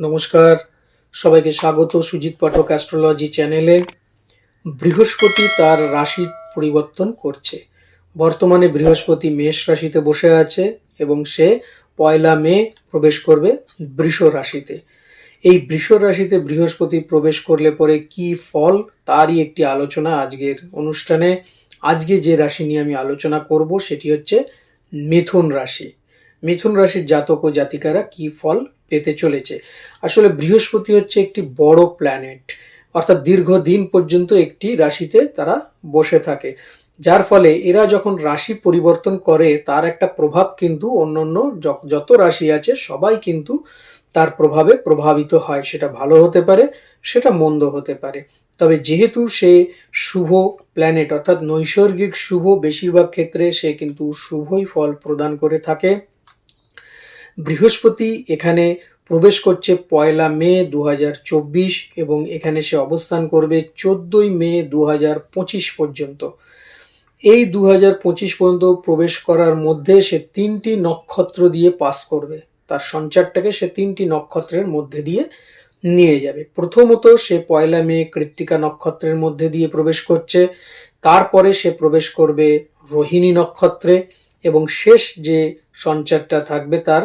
নমস্কার। সবাইকে স্বাগত সুজিত পাঠক অ্যাস্ট্রোলজি চ্যানেলে। বৃহস্পতি তার রাশি পরিবর্তন করছে। বর্তমানে বৃহস্পতি মেষ রাশিতে বসে আছে এবং সে পয়লা মে প্রবেশ করবে বৃষ রাশিতে। এই বৃষ রাশিতে বৃহস্পতি প্রবেশ করলে পরে কি ফল? তারই একটি আলোচনা আজকের অনুষ্ঠানে। আজকে যে রাশি নিয়ে আমি আলোচনা করব সেটি হচ্ছে মিথুন রাশি। মিথুন রাশির জাতক ও জাতিকারা কি ফল পেতে চলেছে। আসলে বৃহস্পতি হচ্ছে একটি বড় প্ল্যানেট অর্থাৎ দীর্ঘদিন পর্যন্ত একটি রাশিতে তারা বসে থাকে। যার ফলে এরা যখন রাশি পরিবর্তন করে, তার একটা প্রভাব কিন্তু অন্যান্য যত রাশি আছে, সবাই কিন্তু তার প্রভাবে প্রভাবিত হয়। সেটা ভালো হতে পারে, সেটা মন্দ হতে পারে। তবে যেহেতু সে শুভ প্ল্যানেট অর্থাৎ নৈসর্গিক শুভ, বেশিরভাগ ক্ষেত্রে সে কিন্তু শুভই ফল প্রদান করে থাকে। বৃহস্পতি এখানে প্রবেশ করছে পয়লা মে দু হাজার চব্বিশ এবং এখানে সে অবস্থান করবে চোদ্দই মে দু হাজার পঁচিশ পর্যন্ত। এই দু হাজার পঁচিশ পর্যন্ত প্রবেশ করার মধ্যে সে তিনটি নক্ষত্র দিয়ে পাস করবে। তার সঞ্চারটাকে সে তিনটি নক্ষত্রের মধ্যে দিয়ে নিয়ে যাবে। প্রথমত সে পয়লা মে কৃত্তিকা নক্ষত্রের মধ্যে দিয়ে প্রবেশ করছে। তারপরে সে প্রবেশ করবে রোহিণী নক্ষত্রে। এবং শেষ যে সঞ্চারটা থাকবে তার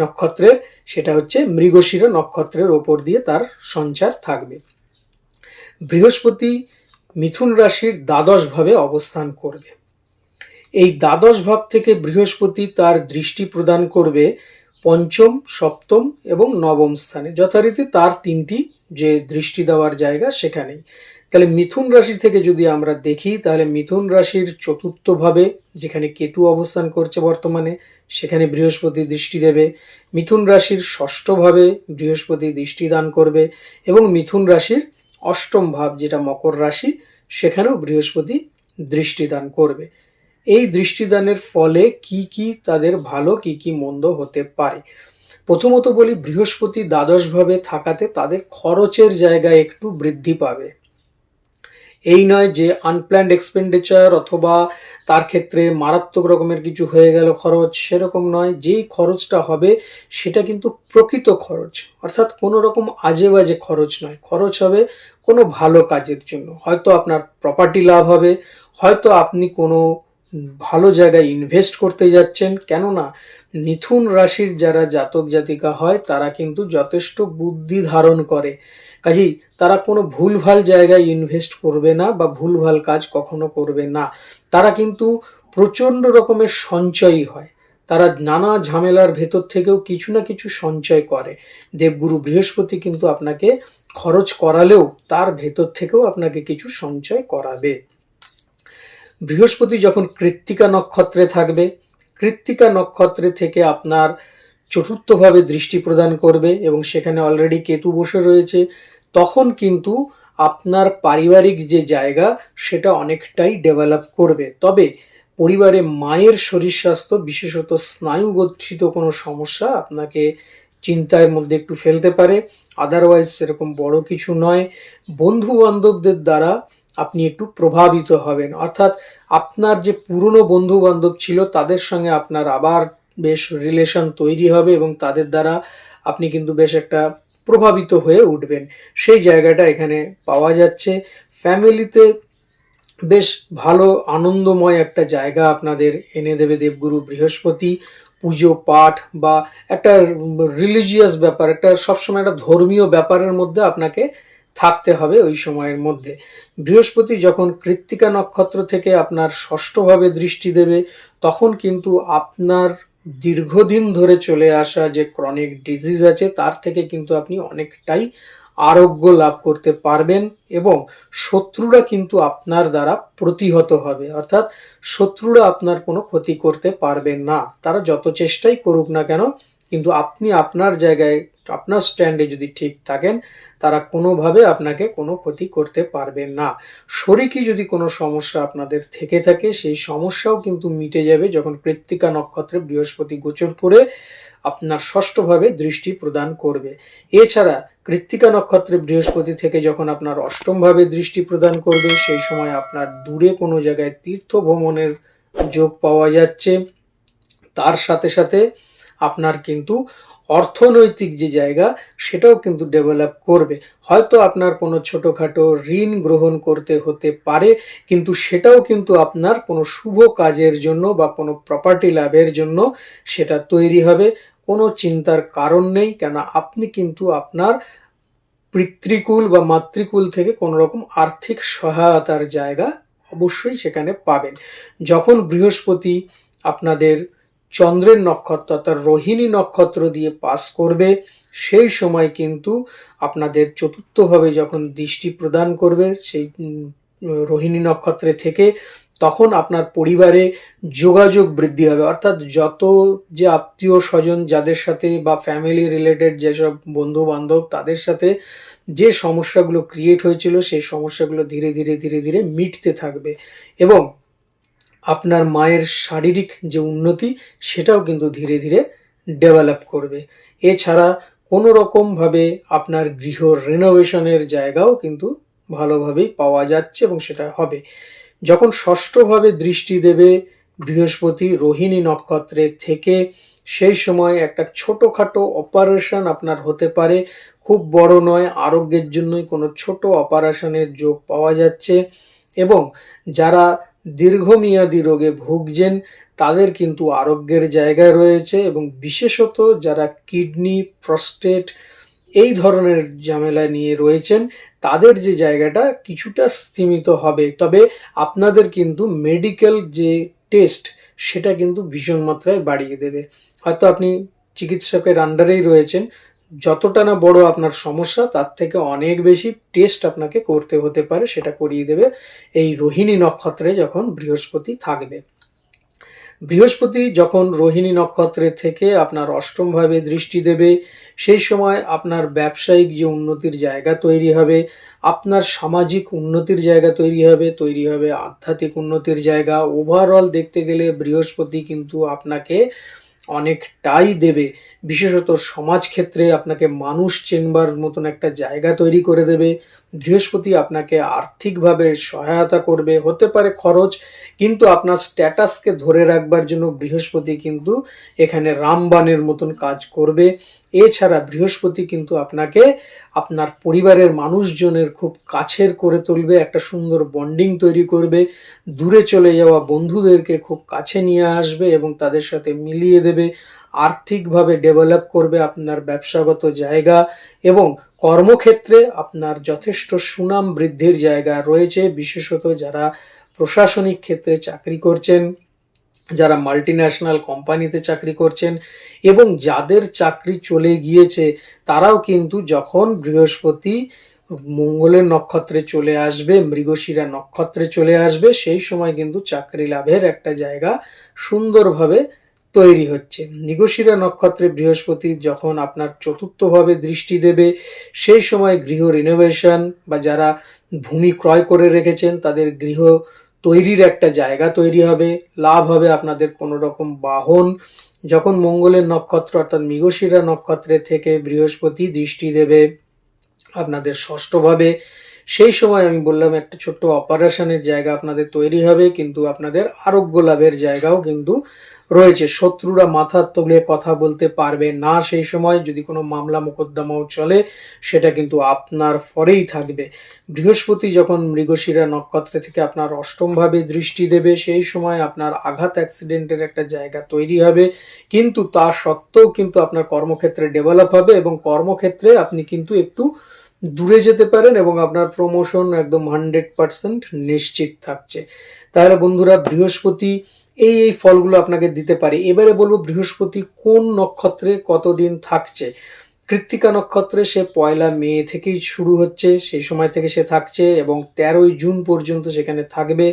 নক্ষত্রের, সেটা হচ্ছে মৃগশিরা নক্ষত্রের ওপর দিয়ে তার সঞ্চার থাকবে। বৃহস্পতি মিথুন রাশির দ্বাদশ ভাবে অবস্থান করবে। এই দ্বাদশ ভাব থেকে বৃহস্পতি তার দৃষ্টি প্রদান করবে পঞ্চম, সপ্তম এবং নবম স্থানে। যথারীতি তার তিনটি যে দৃষ্টি দেওয়ার জায়গা সেখানেই। তাহলে মিথুন রাশি থেকে যদি আমরা দেখি, তাহলে মিথুন রাশির চতুর্থভাবে যেখানে কেতু অবস্থান করছে বর্তমানে, সেখানে বৃহস্পতি দৃষ্টি দেবে। মিথুন রাশির ষষ্ঠভাবে বৃহস্পতি দৃষ্টি দান করবে এবং মিথুন রাশির অষ্টম ভাব যেটা মকর রাশি, সেখানেও বৃহস্পতি দৃষ্টি দান করবে। এই দৃষ্টিদানের ফলে কি কি তাদের ভালো, কি কি মন্দ হতে পারে? প্রথমত বলি, বৃহস্পতি দ্বাদশ ভাবে থাকাতে তাদের খরচের জায়গায় একটু বৃদ্ধি পাবে। এই নয় যে আনপ্ল্যান্ড এক্সপেন্ডিচার অথবা তার ক্ষেত্রে মারাত্মক রকমের কিছু হয়ে গেল খরচ, সেরকম নয়। যেই খরচটা হবে, সেটা কিন্তু প্রকৃত খরচ। অর্থাৎ কোনো রকম আজে বাজে খরচ নয়। খরচ হবে কোনো ভালো কাজের জন্য। হয়তো আপনার প্রপার্টি লাভ হবে, হয়তো আপনি কোনো ভালো জায়গায় ইনভেস্ট করতে যাচ্ছেন। কেননা মিথুন রাশির যারা জাতক জাতিকা হয়, তারা কিন্তু যথেষ্ট বুদ্ধি ধারণ করে। কাজেই তারা কোনো ভুলভাল জায়গায় ইনভেস্ট করবে না বা ভুলভাল কাজ কখনো করবে না। তারা কিন্তু প্রচণ্ড রকমের সঞ্চয়ী হয়। তারা নানা ঝামেলার ভেতর থেকেও কিছু না কিছু সঞ্চয় করে। দেবগুরু বৃহস্পতি কিন্তু আপনাকে খরচ করালেও তার ভেতর থেকেও আপনাকে কিছু সঞ্চয় করাবে। বৃহস্পতি যখন কৃত্তিকা নক্ষত্রে থাকবে কৃত্তিকা নক্ষত্রে থেকে আপনার চতুর্থভাবে দৃষ্টি প্রদান করবে এবং সেখানে অলরেডি কেতু বসে রয়েছে, তখন কিন্তু আপনার পারিবারিক যে জায়গা সেটা অনেকটাই ডেভেলপ করবে। তবে পরিবারে মায়ের শরীর স্বাস্থ্য, বিশেষত স্নায়ু গঠিত কোনো সমস্যা আপনাকে চিন্তার মধ্যে একটু ফেলতে পারে। আদারওয়াইজ সেরকম বড় কিছু নয়। বন্ধু বান্ধবদের দ্বারা আপনি একটু প্রভাবিত হবেন। অর্থাৎ আপনার যে পুরনো বন্ধু বান্ধব ছিল, তাদের সঙ্গে আপনার আবার বেশ রিলেশন তৈরি হবে এবং তাদের দ্বারা আপনি কিন্তু বেশ একটা প্রভাবিত হয়ে উঠবেন। সেই জায়গাটা এখানে পাওয়া যাচ্ছে। ফ্যামিলিতে বেশ ভালো, আনন্দময় একটা জায়গা আপনাদের এনে দেবে দেবগুরু বৃহস্পতি। পুজো, পাঠ বা একটা রিলিজিয়াস ব্যাপার, একটা সবসময় একটা ধর্মীয় ব্যাপারের মধ্যে আপনাকে থাকতে হবে ওই সময়ের মধ্যে। বৃহস্পতি যখন কৃত্তিকা নক্ষত্র থেকে আপনার ষষ্ঠভাবে দৃষ্টি দেবে, তখন কিন্তু আপনার দীর্ঘদিন ধরে চলে আসা যে ক্রনিক ডিজিজ আছে, তার থেকে কিন্তু আপনি অনেকটাই আরোগ্য লাভ করতে পারবেন এবং শত্রুরা কিন্তু আপনার দ্বারা প্রতিহত হবে। অর্থাৎ শত্রুরা আপনার কোনো ক্ষতি করতে পারবেন না। তারা যত চেষ্টাই করুক না কেন কিন্তু আপনি আপনার জায়গায়, আপনার স্ট্যান্ডে যদি ঠিক থাকেন, তারা কোনোভাবে আপনাকে কোনো ক্ষতি করতে পারবেন না। শরীরই যদি কোনো সমস্যা আপনাদের থেকে থাকে, সেই সমস্যাও কিন্তু মিটে যাবে যখন কৃত্তিকা নক্ষত্রে বৃহস্পতি গোচর করে আপনার ষষ্ঠভাবে দৃষ্টি প্রদান করবে। এছাড়া কৃত্তিকা নক্ষত্রে বৃহস্পতি থেকে যখন আপনার অষ্টমভাবে দৃষ্টি প্রদান করবে, সেই সময় আপনার দূরে কোনো জায়গায় তীর্থ ভ্রমণের যোগ পাওয়া যাচ্ছে। তার সাথে সাথে আপনার কিন্তু অর্থনৈতিক যে জায়গা, সেটাও কিন্তু ডেভেলপ করবে। হয়তো আপনার কোনো ছোটোখাটো ঋণ গ্রহণ করতে হতে পারে, কিন্তু সেটাও কিন্তু আপনার কোনো শুভ কাজের জন্য বা কোনো প্রপার্টি লাভের জন্য সেটা তৈরি হবে। কোনো চিন্তার কারণ নেই, কেন আপনি কিন্তু আপনার পিতৃকুল বা মাতৃকুল থেকে কোনো রকম আর্থিক সহায়তার জায়গা অবশ্যই সেখানে পাবেন। যখন বৃহস্পতি আপনাদের চন্দ্রের নক্ষত্র অর্থাৎ রোহিণী নক্ষত্র দিয়ে পাস করবে, সেই সময় কিন্তু আপনাদের চতুর্থভাবে যখন দৃষ্টি প্রদান করবে সেই রোহিণী নক্ষত্রে থেকে, তখন আপনার পরিবারে যোগাযোগ বৃদ্ধি হবে। অর্থাৎ যত যে আত্মীয় স্বজন যাদের সাথে বা ফ্যামিলি রিলেটেড যেসব বন্ধু বান্ধব তাদের সাথে যে সমস্যাগুলো ক্রিয়েট হয়েছিল, সেই সমস্যাগুলো ধীরে ধীরে ধীরে ধীরে মিটতে থাকবে। এবং আপনার মায়ের শারীরিক যে উন্নতি, সেটাও কিন্তু ধীরে ধীরে ডেভেলপ করবে। এছাড়া কোনো রকমভাবে আপনার গৃহ রিনোভেশনের জায়গাও কিন্তু ভালোভাবেই পাওয়া যাচ্ছে এবং সেটা হবে। যখন ষষ্ঠভাবে দৃষ্টি দেবে বৃহস্পতি রোহিণী নক্ষত্রে থেকে, সেই সময় একটা ছোটোখাটো অপারেশন আপনার হতে পারে। খুব বড় নয়, আরোগ্যের জন্যই কোনো ছোট অপারেশনের যোগ পাওয়া যাচ্ছে। এবং যারা দীর্ঘমেয়াদী রোগে ভুগছেন, তাদের কিন্তু আরোগ্যের জায়গায় রয়েছে এবং বিশেষত যারা কিডনি, প্রস্টেট এই ধরনের ঝামেলা নিয়ে রয়েছেন, তাদের যে জায়গাটা কিছুটা স্তীমিত হবে। তবে আপনাদের কিন্তু মেডিকেল যে টেস্ট, সেটা কিন্তু ভীষণ মাত্রায় বাড়িয়ে দেবে। হয়তো আপনি চিকিৎসকের আন্ডারেই রয়েছেন যতটা না বড় আপনার সমস্যা, তার থেকে অনেক বেশি টেস্ট আপনাকে করতে হতে পারে, সেটা করিয়ে দেবে এই রোহিণী নক্ষত্রে যখন বৃহস্পতি থাকবে। বৃহস্পতি যখন রোহিণী নক্ষত্রে থেকে আপনার অষ্টমভাবে দৃষ্টি দেবে, সেই সময় আপনার ব্যবসায়িক যে উন্নতির জায়গা তৈরি হবে, আপনার সামাজিক উন্নতির জায়গা তৈরি হবে তৈরি হবে আধ্যাত্মিক উন্নতির জায়গা। ওভারঅল দেখতে গেলে বৃহস্পতি কিন্তু আপনাকে অনেকটাই দেবে। বিশেষত সমাজ ক্ষেত্রে আপনাকে মানুষ চেনবার মতন একটা জায়গা তৈরি করে দেবে। বৃহস্পতি আপনাকে আর্থিকভাবে সহায়তা করবে, হতে পারে খরচ, কিন্তু আপনার স্ট্যাটাসকে ধরে রাখবার জন্য বৃহস্পতি কিন্তু এখানে রামবানের মতন কাজ করবে। এছাড়া বৃহস্পতি কিন্তু আপনাকে আপনার পরিবারের মানুষজনের খুব কাছের করে তুলবে, একটা সুন্দর বন্ডিং তৈরি করবে, দূরে চলে যাওয়া বন্ধুদেরকে খুব কাছে নিয়ে আসবে এবং তাদের সাথে মিলিয়ে দেবে, আর্থিকভাবে ডেভেলপ করবে আপনার ব্যবসাগত জায়গা এবং কর্মক্ষেত্রে আপনার যথেষ্ট সুনাম বৃদ্ধির জায়গা রয়েছে, বিশেষত যারা প্রশাসনিক ক্ষেত্রে চাকরি করছেন, যারা মাল্টি ন্যাশনাল কোম্পানিতে চাকরি করছেন এবং যাদের চাকরি চলে গিয়েছে, তারাও কিন্তু যখন বৃহস্পতি মঙ্গলের নক্ষত্রে চলে আসবে, মৃগশিরা নক্ষত্রে চলে আসবে, সেই সময় কিন্তু চাকরি লাভের একটা জায়গা সুন্দরভাবে তৈরি হচ্ছে। মৃগশিরা নক্ষত্রে বৃহস্পতি যখন আপনার চতুর্থভাবে দৃষ্টি দেবে, সেই সময় গৃহ রিনোভেশন বা যারা ভূমি ক্রয় করে রেখেছেন, তাদের গৃহ তৈরির একটা জায়গা তৈরি হবে। লাভ হবে আপনাদের কোনো রকম বাহন। যখন মঙ্গলের নক্ষত্র অর্থাৎ মৃগশিরা নক্ষত্রে থেকে বৃহস্পতি দৃষ্টি দেবে আপনাদের ষষ্ঠভাবে, সেই সময় আমি বললাম একটা ছোট্ট অপারেশনের জায়গা আপনাদের তৈরি হবে, কিন্তু আপনাদের আরোগ্য লাভের জায়গাও কিন্তু রয়েছে। শত্রুরা মাথা তুলে কথা বলতে পারবে না সেই সময়। যদি কোনো মামলা মোকদ্দমাও চলে, সেটা কিন্তু আপনার ফরেই থাকবে। বৃহস্পতি যখন মৃগশিরা নক্ষত্রে থেকে আপনার অষ্টমভাবে দৃষ্টি দেবে, সেই সময় আপনার আঘাত অ্যাক্সিডেন্টের একটা জায়গা তৈরি হবে। কিন্তু তা সত্ত্বেও কিন্তু আপনার কর্মক্ষেত্রে ডেভেলপ হবে এবং কর্মক্ষেত্রে আপনি কিন্তু একটু দূরে যেতে পারেন এবং আপনার প্রমোশন একদম হান্ড্রেড পার্সেন্ট নিশ্চিত থাকছে। তাহলে বন্ধুরা, বৃহস্পতি এই এই ফলগুলো আপনাকে দিতে পারে। এবারে বলব বৃহস্পতি কোন নক্ষত্রে কতদিন থাকছে? কৃত্তিকা নক্ষত্রে সে পয়লা মে থেকেই শুরু হচ্ছে, সেই সময় থেকে সে থাকছে এবং তেরোই জুন পর্যন্ত সেখানে থাকবে।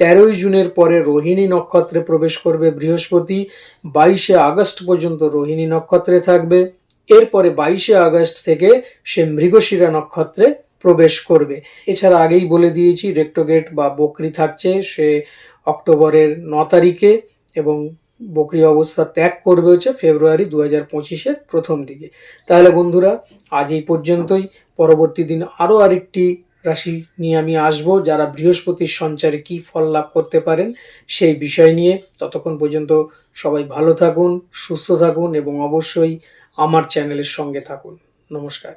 তেরোই জুনের পরে রোহিণী নক্ষত্রে প্রবেশ করবে বৃহস্পতি, বাইশে আগস্ট পর্যন্ত রোহিণী নক্ষত্রে থাকবে। এরপরে বাইশে আগস্ট থেকে সে মৃগশিরা নক্ষত্রে প্রবেশ করবে। এছাড়া আগেই বলে দিয়েছি, রেক্টোগেট বা বকরি থাকছে, সে অক্টোবরের ন তারিখে এবং বকরি অবস্থা ত্যাগ করবে হচ্ছে ফেব্রুয়ারি দু হাজার পঁচিশের প্রথম দিকে। তাহলে বন্ধুরা, আজ এই পর্যন্তই। পরবর্তী দিন আরও আরেকটি রাশি নিয়ে আমি আসব, যারা বৃহস্পতির সঞ্চারে কি ফল লাভ করতে পারেন সেই বিষয় নিয়ে। ততক্ষণ পর্যন্ত সবাই ভালো থাকুন, সুস্থ থাকুন এবং অবশ্যই আমার চ্যানেলের সঙ্গে থাকুন। নমস্কার।